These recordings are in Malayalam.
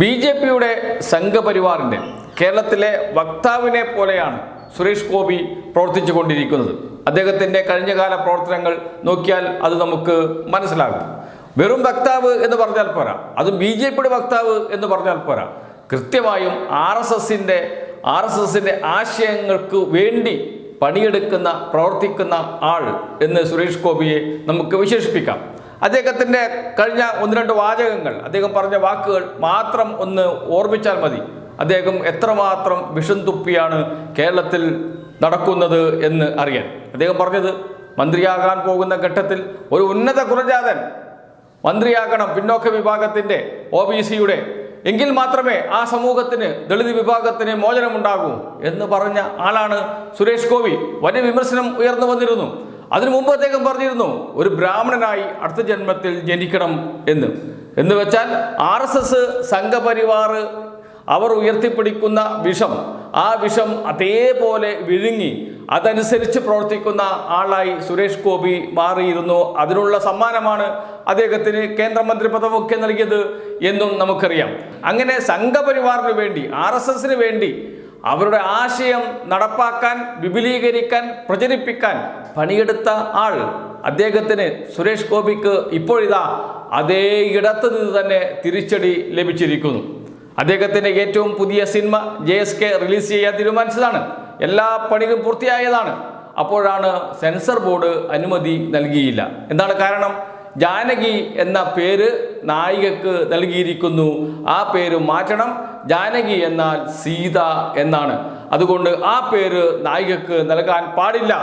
ബി ജെ പിയുടെ സംഘപരിവാറിന്റെ കേരളത്തിലെ വക്താവിനെ പോലെയാണ് സുരേഷ് ഗോപി പ്രവർത്തിച്ചു കൊണ്ടിരിക്കുന്നത്. അദ്ദേഹത്തിന്റെ കഴിഞ്ഞകാല പ്രവർത്തനങ്ങൾ നോക്കിയാൽ അത് നമുക്ക് മനസ്സിലാകും. വെറും വക്താവ് എന്ന് പറഞ്ഞാൽ പോരാ. അത് ബി ജെ പിയുടെ വക്താവ് എന്ന് പറഞ്ഞാൽ പോരാ. കൃത്യമായും ആർ എസ് എസിന്റെ ആർ എസ് എസിന്റെ ആശയങ്ങൾക്ക് വേണ്ടി പണിയെടുക്കുന്ന പ്രവർത്തിക്കുന്ന ആൾ എന്ന് സുരേഷ് ഗോപിയെ നമുക്ക് വിശേഷിപ്പിക്കാം. അദ്ദേഹത്തിന്റെ കഴിഞ്ഞ ഒന്ന് രണ്ട് വാചകങ്ങൾ അദ്ദേഹം പറഞ്ഞ വാക്കുകൾ മാത്രം ഒന്ന് ഓർമ്മിച്ചാൽ മതി. അദ്ദേഹം എത്രമാത്രം വിഷം തുപ്പിയാണ് കേരളത്തിൽ നടക്കുന്നത് എന്ന് അറിയാൻ. അദ്ദേഹം പറഞ്ഞത് മന്ത്രിയാകാൻ പോകുന്ന ഘട്ടത്തിൽ ഒരു ഉന്നത കുറജാതൻ മന്ത്രിയാകണം പിന്നോക്ക വിഭാഗത്തിന്റെ ഒ ബി സിയുടെ. എങ്കിൽ മാത്രമേ ആ സമൂഹത്തിന് ദളിത് വിഭാഗത്തിന് മോചനമുണ്ടാകൂ എന്ന് പറഞ്ഞ ആളാണ് സുരേഷ് ഗോപി. വലിയ വിമർശനം ഉയർന്നു വന്നിരുന്നു. അതിനു മുമ്പ് അദ്ദേഹം പറഞ്ഞിരുന്നു ഒരു ബ്രാഹ്മണനായി അടുത്ത ജന്മത്തിൽ ജനിക്കണം എന്ന്. എന്ന് വെച്ചാൽ ആർ എസ് എസ് സംഘപരിവാർ അവർ ഉയർത്തിപ്പിടിക്കുന്ന വിഷം ആ വിഷം അതേപോലെ വിഴുങ്ങി അതനുസരിച്ച് പ്രവർത്തിക്കുന്ന ആളായി സുരേഷ് ഗോപി മാറിയിരുന്നു. അതിനുള്ള സമ്മാനമാണ് അദ്ദേഹത്തിന് കേന്ദ്രമന്ത്രി പദമൊക്കെ നൽകിയത് എന്നും നമുക്കറിയാം. അങ്ങനെ സംഘപരിവാറിന് വേണ്ടി ആർ വേണ്ടി അവരുടെ ആശയം നടപ്പാക്കാൻ വിപുലീകരിക്കാൻ പ്രചരിപ്പിക്കാൻ പണിയെടുത്ത ആൾ അദ്ദേഹത്തിന് സുരേഷ് ഗോപിക്ക് ഇപ്പോഴിതാ അതേ ഇടത്ത് നിന്ന് തന്നെ തിരിച്ചടി ലഭിച്ചിരിക്കുന്നു. അദ്ദേഹത്തിന്റെ ഏറ്റവും പുതിയ cinema J S K release ചെയ്യാൻ തീരുമാനിച്ചതാണ്. എല്ലാ പണികളും പൂർത്തിയായതാണ്. അപ്പോഴാണ് സെൻസർ ബോർഡ് അനുമതി നൽകിയില്ല. എന്താണ് കാരണം? ജാനകി എന്ന പേര് നായികക്ക് നൽകിയിരിക്കുന്നു. ആ പേര് മാറ്റണം. ജാനകി എന്നാൽ സീത എന്നാണ്. അതുകൊണ്ട് ആ പേര് നായികക്ക് നൽകാൻ പാടില്ല.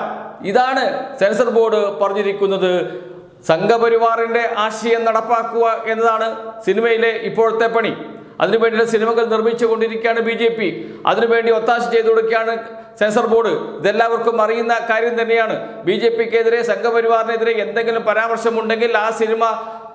ഇതാണ് സെൻസർ ബോർഡ് പറഞ്ഞിരിക്കുന്നത്. സംഘപരിവാറിന്റെ ആശയം നടപ്പാക്കുക എന്നതാണ് സിനിമയിലെ ഇപ്പോഴത്തെ പണി. അതിനുവേണ്ടിയുള്ള സിനിമകൾ നിർമ്മിച്ചു കൊണ്ടിരിക്കുകയാണ് ബി ജെ പി. അതിനുവേണ്ടി ഒത്താശ ചെയ്തു കൊടുക്കുകയാണ് സെൻസർ ബോർഡ്. ഇതെല്ലാവർക്കും അറിയുന്ന കാര്യം തന്നെയാണ്. ബി ജെ പിക്കെതിരെ സംഘപരിവാറിനെതിരെ എന്തെങ്കിലും പരാമർശമുണ്ടെങ്കിൽ ആ സിനിമ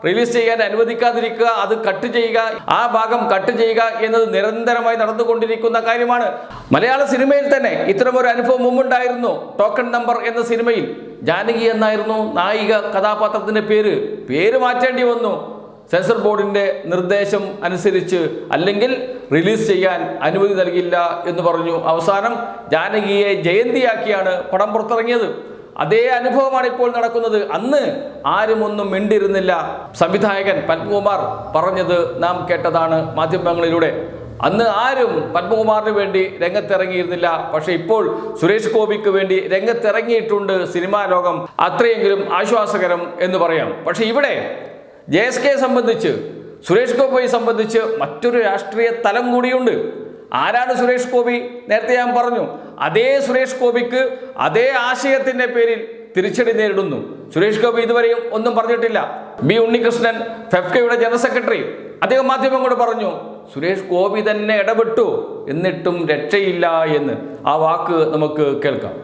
റിലീസ് ചെയ്യാൻ അനുവദിക്കാതിരിക്കുക അത് കട്ട് ചെയ്യുക ആ ഭാഗം കട്ട് ചെയ്യുക എന്നത് നിരന്തരമായി നടന്നുകൊണ്ടിരിക്കുന്ന കാര്യമാണ്. മലയാള സിനിമയിൽ തന്നെ ഇത്തരമൊരു അനുഭവം മുമ്പുണ്ടായിരുന്നു. ടോക്കൺ നമ്പർ എന്ന സിനിമയിൽ ജാനകി എന്നായിരുന്നു നായിക കഥാപാത്രത്തിന്റെ പേര്. പേര് മാറ്റേണ്ടി വന്നു. സെൻസർ ബോർഡിന്റെ നിർദ്ദേശം അനുസരിച്ച് അല്ലെങ്കിൽ റിലീസ് ചെയ്യാൻ അനുമതി നൽകില്ല എന്ന് പറഞ്ഞു. അവസാനം ജാനകിയെ ജയന്തിയാക്കിയാണ് പടം പുറത്തിറങ്ങിയത്. അതേ അനുഭവമാണ് ഇപ്പോൾ നടക്കുന്നത്. അന്ന് ആരും ഒന്നും മിണ്ടിരുന്നില്ല സംവിധായകൻ പത്മകുമാർ പറഞ്ഞത് നാം കേട്ടതാണ് മാധ്യമങ്ങളിലൂടെ. അന്ന് ആരും പത്മകുമാറിന് വേണ്ടി രംഗത്തിറങ്ങിയിരുന്നില്ല. പക്ഷേ ഇപ്പോൾ സുരേഷ് ഗോപിക്ക് വേണ്ടി രംഗത്തിറങ്ങിയിട്ടുണ്ട് സിനിമാ ലോകം. അത്രയെങ്കിലും ആശ്വാസകരം എന്ന് പറയാം. പക്ഷേ ഇവിടെ ജെ എസ് സംബന്ധിച്ച് സുരേഷ് ഗോപിയെ സംബന്ധിച്ച് മറ്റൊരു രാഷ്ട്രീയ തലം കൂടിയുണ്ട്. ആരാണ് സുരേഷ് ഗോപി? നേരത്തെ ഞാൻ പറഞ്ഞു അതേ സുരേഷ് ഗോപിക്ക് അതേ ആശയത്തിന്റെ പേരിൽ തിരിച്ചടി നേരിടുന്നു. സുരേഷ് ഗോപി ഇതുവരെയും ഒന്നും പറഞ്ഞിട്ടില്ല. ബി ഉണ്ണികൃഷ്ണൻ ഫെഫ്കയുടെ ജനറൽ സെക്രട്ടറി അദ്ദേഹം മാധ്യമങ്ങളോട് പറഞ്ഞു സുരേഷ് ഗോപി തന്നെ ഇടപെട്ടു എന്നിട്ടും രക്ഷയില്ല എന്ന്. ആ വാക്ക് നമുക്ക് കേൾക്കാം.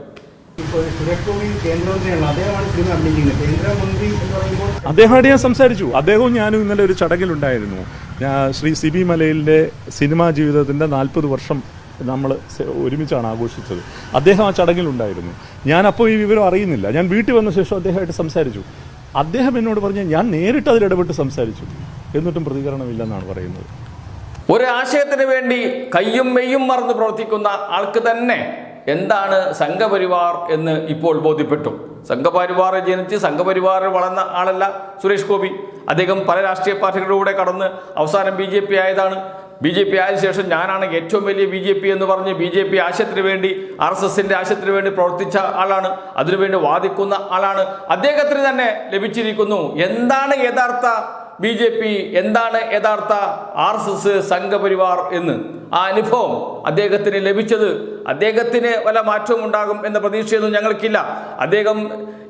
അദ്ദേഹമായിട്ട് ഞാൻ സംസാരിച്ചു. അദ്ദേഹവും ഞാനും ഇന്നലെ ഒരു ചടങ്ങിലുണ്ടായിരുന്നു ശ്രീ സി ബി മലയിലിന്റെ സിനിമാ ജീവിതത്തിന്റെ നാൽപ്പത് വർഷം നമ്മൾ ഒരുമിച്ചാണ് ആഘോഷിച്ചത്. അദ്ദേഹം ആ ചടങ്ങിലുണ്ടായിരുന്നു ഞാൻ അപ്പോൾ ഈ വിവരം അറിയുന്നില്ല. ഞാൻ വീട്ടിൽ വന്ന ശേഷം അദ്ദേഹമായിട്ട് സംസാരിച്ചു. അദ്ദേഹം എന്നോട് പറഞ്ഞ ഞാൻ നേരിട്ട് അതിൽ ഇടപെട്ട് സംസാരിച്ചു. എന്നിട്ടും പ്രതികരണമില്ലെന്നാണ് പറയുന്നത്. ഒരു ആശയത്തിന് വേണ്ടി കയ്യും മെയ്യും മറന്ന് പ്രവർത്തിക്കുന്ന ആൾക്ക് തന്നെ എന്താണ് സംഘപരിവാർ എന്ന് ഇപ്പോൾ ബോധ്യപ്പെട്ടു. സംഘപരിവാറിൽ ജനിച്ച് സംഘപരിവാറിൽ വളർന്ന ആളല്ല സുരേഷ് ഗോപി. അദ്ദേഹം പല രാഷ്ട്രീയ പാർട്ടികളിലൂടെ കടന്ന് അവസാനം ബി ജെ പി ആയതാണ്. ബി ജെ പി ആയ ശേഷം ഞാനാണ് ഏറ്റവും വലിയ ബി ജെ പി എന്ന് പറഞ്ഞ് ബി ജെ പി ആശയത്തിന് വേണ്ടി ആർ എസ് എസിന്റെ ആശയത്തിന് വേണ്ടി പ്രവർത്തിച്ച ആളാണ്. അതിനുവേണ്ടി വാദിക്കുന്ന ആളാണ്. അദ്ദേഹത്തിന് തന്നെ ലഭിച്ചിരിക്കുന്നു. എന്താണ് യഥാർത്ഥ ബി ജെ പി? എന്താണ് യഥാർത്ഥ ആർ എസ് എസ് സംഘപരിവാർ എന്ന്. ആ അനുഭവം അദ്ദേഹത്തിന് ലഭിച്ചത് അദ്ദേഹത്തിന് വല്ല മാറ്റവും ഉണ്ടാകും എന്ന പ്രതീക്ഷയൊന്നും ഞങ്ങൾക്കില്ല. അദ്ദേഹം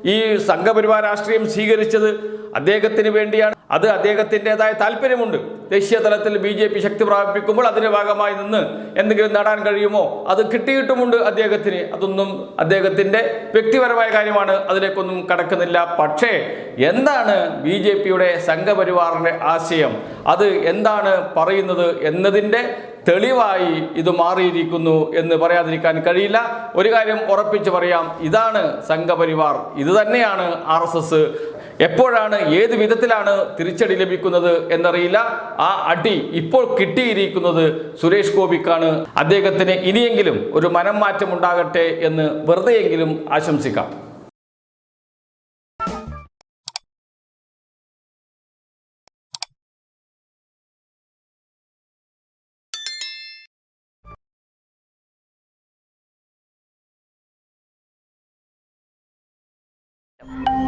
ഈ സംഘപരിവാർ രാഷ്ട്രീയം സ്വീകരിച്ചത് അദ്ദേഹത്തിന് വേണ്ടിയാണ്. അത് അദ്ദേഹത്തിന്റെതായ താല്പര്യമുണ്ട്. ദേശീയ തലത്തിൽ ബി ജെ പി ശക്തി പ്രാപിപ്പിക്കുമ്പോൾ അതിന്റെ ഭാഗമായി നിന്ന് എന്തെങ്കിലും നേടാൻ കഴിയുമോ? അത് കിട്ടിയിട്ടുമുണ്ട് അദ്ദേഹത്തിന്. അതൊന്നും അദ്ദേഹത്തിന്റെ വ്യക്തിപരമായ കാര്യമാണ്. അതിലേക്കൊന്നും കടക്കുന്നില്ല. പക്ഷേ എന്താണ് ബി ജെ പിയുടെ സംഘപരിവാറിന്റെ ആശയം? അത് എന്താണ് പറയുന്നത് എന്നതിന്റെ തെളിവായി ഇത് മാറിയിരിക്കുന്നു എന്ന് പറയാതിരിക്കാൻ കഴിയില്ല. ഒരു കാര്യം ഉറപ്പിച്ച് പറയാം. ഇതാണ് സംഘപരിവാർ. ഇത് തന്നെയാണ് ആർ എസ് എസ്. എപ്പോഴാണ് ഏത് വിധത്തിലാണ് തിരിച്ചടി ലഭിക്കുന്നത് എന്നറിയില്ല. ആ അടി ഇപ്പോൾ കിട്ടിയിരിക്കുന്നത് സുരേഷ് ഗോപിക്കാണ്. അദ്ദേഹത്തിന് ഇനിയെങ്കിലും ഒരു മനം മാറ്റം ഉണ്ടാകട്ടെ എന്ന് വെറുതെയെങ്കിലും ആശംസിക്കാം. you